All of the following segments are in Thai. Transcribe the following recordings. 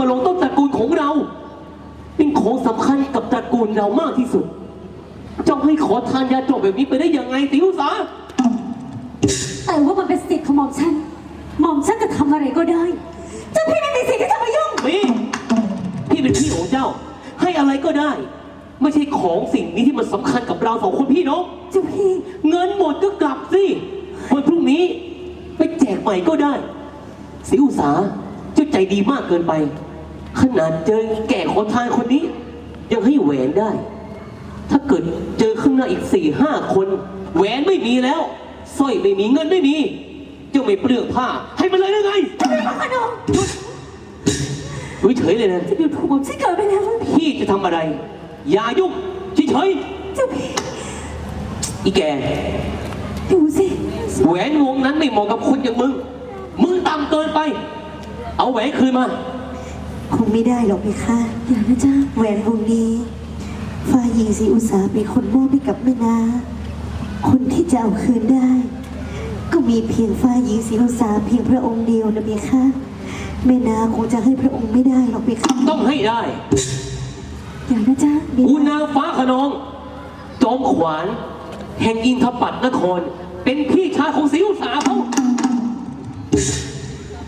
มาลงต้นตระกูลของเรา เป็นของสำคัญกับตระกูลเรามากที่สุด เจ้าให้ขอทานยาจบแบบนี้ไปได้ยังไงติวสาแต่ว่ามันเป็นสิทธิ์ของหม่อมฉัน หม่อมฉันจะทำอะไรก็ได้ เจ้าพี่ไม่มีสิทธิ์ที่จะมายุ่งมีพี่เป็นพี่ของเจ้า ให้อะไรก็ได้ ไม่ใช่ของสิ่งนี้ที่มันสำคัญกับเราสองคนพี่น้อง เจ้าพี่ เงินหมดก็กลับสิวันพรุ่งนี้ ไปแจกใหม่ก็ได้สิอุสาเจ้าใจดีมากเกินไป ขนาดเจอแก่ขอทานคนนี้ ยังให้แหวนได้ ถ้าเกิดเจอข้างหน้าอีกสี่ห้าคน แหวนไม่มีแล้วสร้อยไม่มีเงินไม่มีเจ้าไม่เปลือกผ้า ให้มันเลยได้ไงเจ้าพี่พระโขนงหยุดเฉยๆเลยนะจะดูถูกหม่อมฉันเกินไปแล้วพี่จะทำอะไร อย่ายุ่งเฉยเจ้าพี่ๆอีแกดูสิแหวนวงนั้นไม่เหมาะกับคนอย่างมึง มึงต่ำเกินไป เอาแหวนคืนมา คงไม่ได้หรอกเพคะอย่านะจ๊ะแหวนวงนี้ฝ่ายหญิงศรีอุตสาเป็นคนมอบให้กับแม่นาคนที่จะเอาคืนได้ ก็มีเพียงฝ่ายหญิงศรีอุตสาเพียงพระองค์เดียวนะเพคะแม่นาคงจะให้พระองค์ไม่ได้หรอกเพคะต้องให้ได้อย่านะจ๊ะกูนางฟ้าขนอง จอมขวาน แห่งอินทปัตนคร เป็นพี่ชายของศรีอุตสาเขา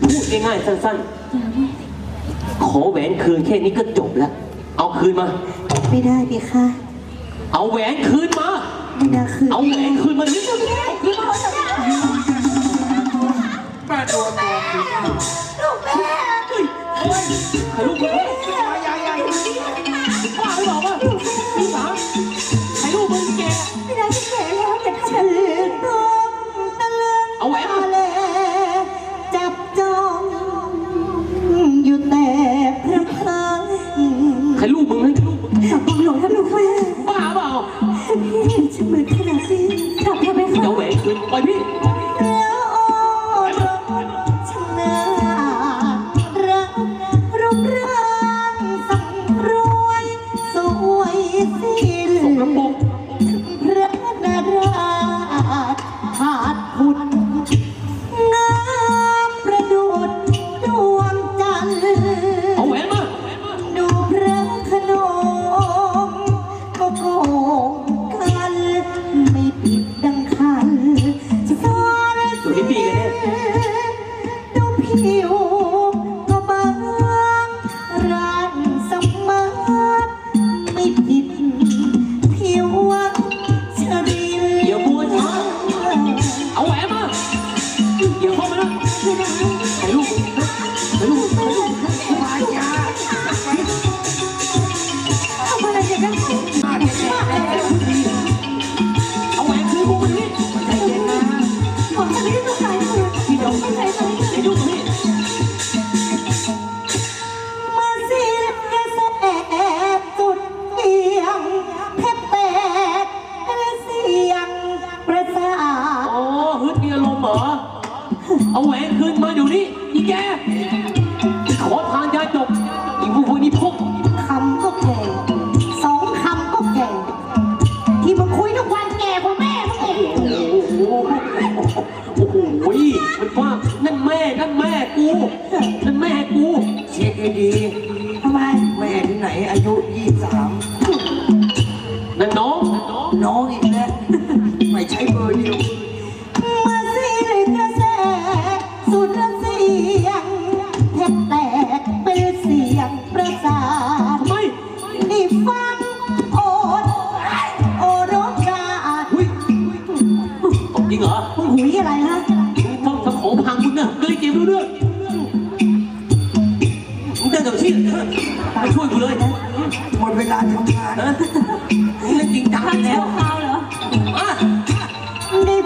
พูดง่ายๆสั้นๆ ขอแหวนคืนแค่นี้ก็จบแล้ว เอาคืนมา ไม่ได้เพคะเอาแหวนคืนมาแม่นาคือเอาแหวนคืนมาเดี๋ยวนี้เอาคืนมาแม่ตัวโตจริงลูกแม่เฮ้ยเฮ้ยใครลูกมึงใ Ooh. กู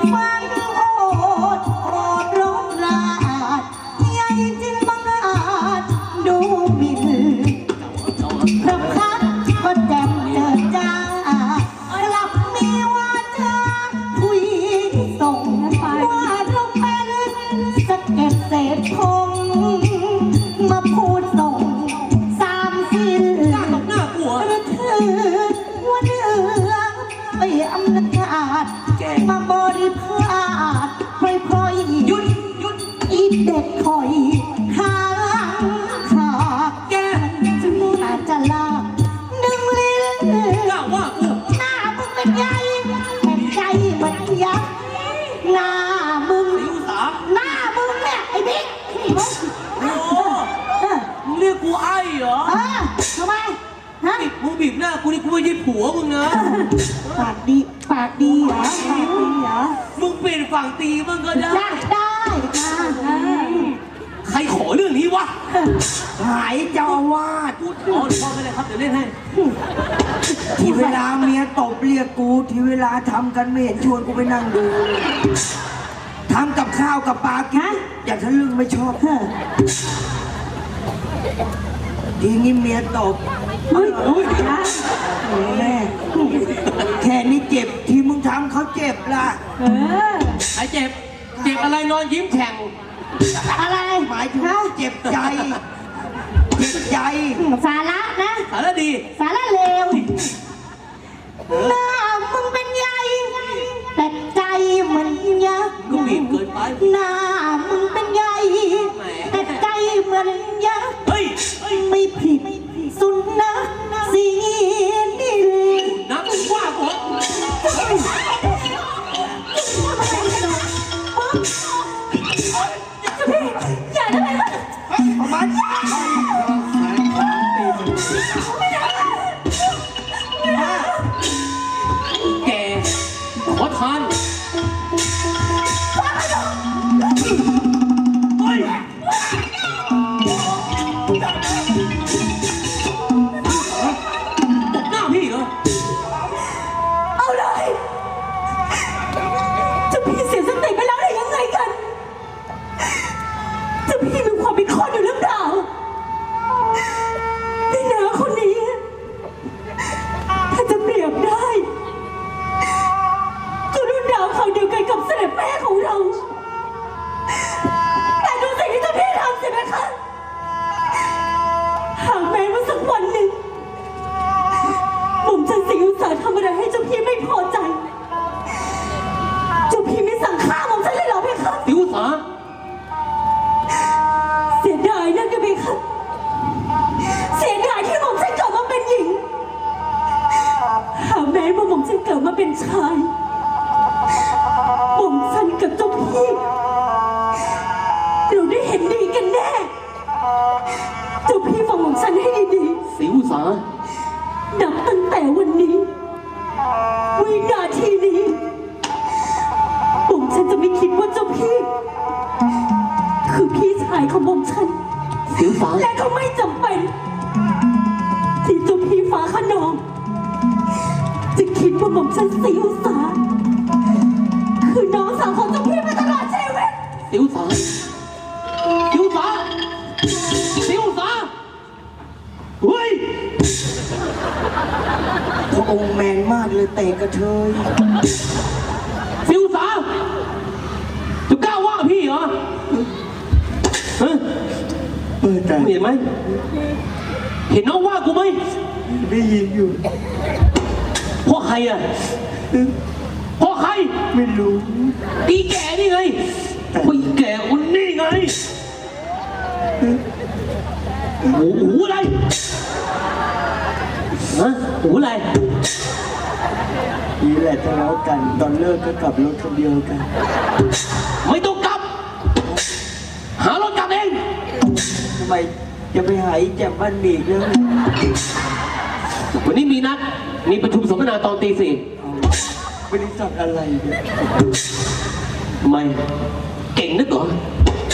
ไดคอยข้างขากแก้มถึงอาจจะลากดึงลิ้นหน้าว่าเงป็นใหญ่แต่ใจมันยักษ์หน้ามึงงหน้ามึงเนี่ไอ้บิ๊กโอ้เอมึงเรียกกูไอ้เหรอทำไมมึงบีบหน้ากูนี่กูไม่ใช่ผัวมึงนากปากดีปากดีเหรอมึงเปลี่ยนฝั่งตีมันก็ได้ อยาได้ รขอเรื่องนี้วะหายเจ้าอาวาดพูดอ๋อพ่อไม่ได้ครับเดี๋ยวเล่นให้ที่เวลาเมียตบเรียกกู ที่เวลาทำกันไม่เห็นชวนกูไปนั่งดูเลยทำกับข้าวกับปลากินอย่าทะลึ่งไม่ชอบเฮ้อทีนี้เมียตบเฮ้ยโอ้ยนะแม่แค่นี้เจ็บที่มึงทำเขาเจ็บล่ะ เออไอ้เจ็บ เจ็บอะไรนอนยิ้มแฉ่งอะไรหมายถึงฮะเจ็บใจ เจ็บใจ สาระนะ สารดีสาระเลวหน้ามึงเป็นใหญ่แต่ใจมันยักษ์ก็บีบเกินไป หน้ามึงเป็นใหญ่แต่ใจเหมือนยักษ์เฮ้ยเฮ้ย ไม่ผิดสุนัขสี เกิดมาเป็นชายผมฉันกับเจ้าพี่เราได้เห็นดีกันแน่ เจ้าพี่ฟังผมฉันให้ดีๆสิวสา ระองค์แมนมากเลยเตะกระเทยสิวสาจะกล้าว่าพี่เหรอฮะเปิดใจเห็นไหม เห็นน้องว่ากูไหมได้ยินอยู่เพราะใครอะเพราะใคร ไม่รู้อีแก่นี่ไงโอ้ยแก่คนนี่ไงหูหูอะไร ฮะหูอะไรนี่แหละทะเลาะกันตอนเลิกก็ขับรถคันเดียวกัน ไม่ต้องกลับ หารถกลับเองทำไมจะไปหายแจ่มบ้านบีกแล้ววันนี้มีนัด มีประชุมสัมมนาตอนตีสี่บริษัทอะไรเนี่ยทำไมเก่งนักเหรอ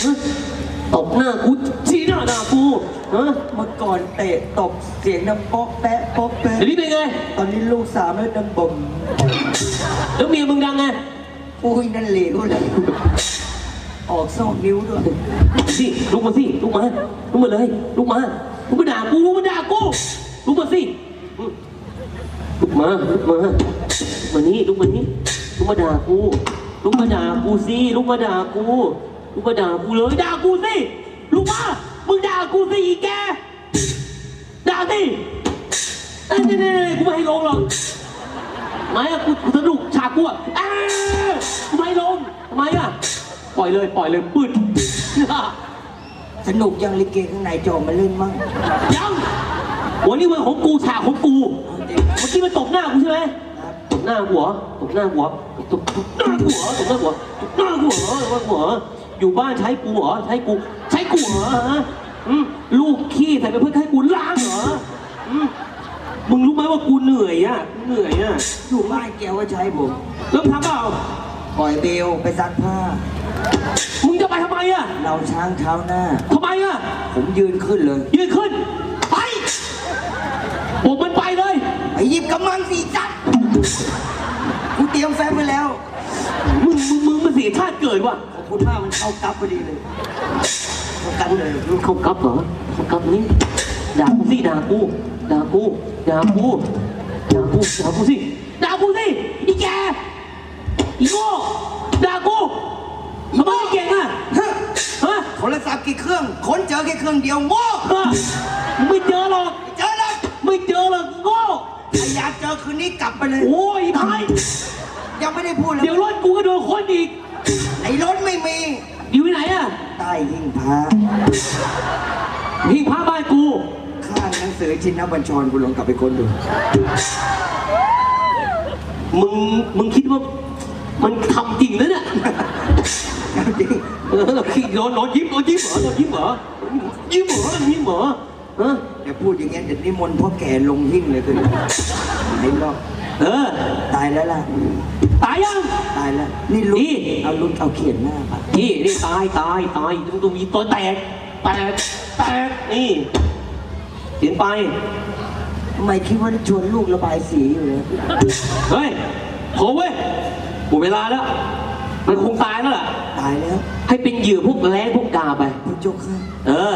ฮะตบหน้ากูชี้หน้าด่ากู ฮะเมื่อก่อนเตะตบเสียงดังป๊อกแปะป๊อกแปะเดี๋ยวนี้เป็นไง ตอนนี้ลูกสามแล้วดังบ่มแล้วเมียมึงดังไงอุ้ยนั่นเหลวเลย ออกสองนิ้วด้วย สิลุกมาสิลุกมาลุกมาเลยลุกมาลุกมาด่ากูลุกมาด่ากูลุกมาสิอืมลุกมาลุกมามานี่ลุกมานี่ลุกมาด่ากูลุกมาด่ากูสิลุกมาด่ากูลุกมาด่ากูเลยด่ากูสิลุก มามึงด่ากูสิอีแก ด่าสิเอ้ยนี่นี่นี่กูไม่ให้ลงหรอกไม่อะกูกูสนุกฉากกูอะอ้ากูไม่ให้ลงทำไมอะปล่อยเลยปล่อยเลยปืดสนุกยังลิเกข้างในจอมาเล่นมั่งยังวันนี้วันของกูฉากของกู เมื่อกี้มันตบหน้ากูใช่ไหมตบหน้ากูเหรอตบหน้ากูเหรอตบตบหน้ากูเหรอตบหน้ากูเหรอตบหน้ากูเหรอตบหน้ากูเหรออยู่บ้านใช้กูเหรอ ใช้กู ใช้กูเหรอฮะอืมลูกขี้ใส่ไปเพื่อให้กูล้างเหรออืมมึงรู้ไหมว่ากูเหนื่อยอะ เหนื่อยอะ อยู่บ้านแกว่าใช้ผมแล้วทำเปล่า ปล่อยเบลไปซักผ้า มึงจะไปทำไมอะเราช้างเท้าหน้า ทำไมอะ ผมยืนขึ้นเลยยืนขึ้น ไปบอกมันไปเลยไปหยิบกำมังสีจัดกูเตรียมแฟ้มไว้แล้ว มึงมึงมึงมันเสียชาติเกิดว่ะ ขอบคุณมากมันเข้ากับพอดีเลยเข้า กันเลยมึงเขากับเหรอเขากับนี่ด่ากูสิด่ากูด่ากูด่ากูด่ากูด่ากูสิด่ากูสิอีแกอีโง่ด่ากูทำไมไม่เก่งอะฮะฮะโทรศัพท์กี่เครื่องค้นเจอแค่เครื่องเดียวโง่ฮะมึงไม่เจอหรอกเจอแล้วไม่เจอหรอกโง่ถ้าอยากเจอคืนนี้กลับไปเลยโอ้ยพายยังไม่ได้พูดเลยเดี๋ยวรถกูก็โดนคนอีกในรถไม่มี อยู่ที่ไหนอะใต้หิ้งพระหิ้งพระบ้านกู ข้างหนังสือชินบัญชรกูลองกลับไปค้นดู มึง มึงคิดว่า มันทำจริงแล้วเนี่ยจริงเออขี้นอนนอนยิ้มนอนยิ้มเหรอนอนยิ้มเหรอยิ้มเหรอยิ้มเหรอฮะเดี๋ยวพูดอย่างเงี้ยเดี๋ยวนิมนต์พ่อแก่ลงหิ้งเลยคืนนี้ไอ้รอบ เออ ตายแล้วล่ะ ตายยัง ตายแล้ว นี่ลุ้นนี่ เอาลุ้นเอาเขียนหน้าปะนี่นี่ตายตายตายต้องต้องมีตัวแตกแตกแตกนี่เขียนไป ทำไมคิดว่าชวนลูกระบายสีอยู่เลยเฮ้ยโถเว้ยหมดเวลาแล้ว มันคงตายแล้วล่ะ ตายแล้วให้เป็นเหยื่อพวกแรงพวกกาไป คุณเจกค่ะ เออ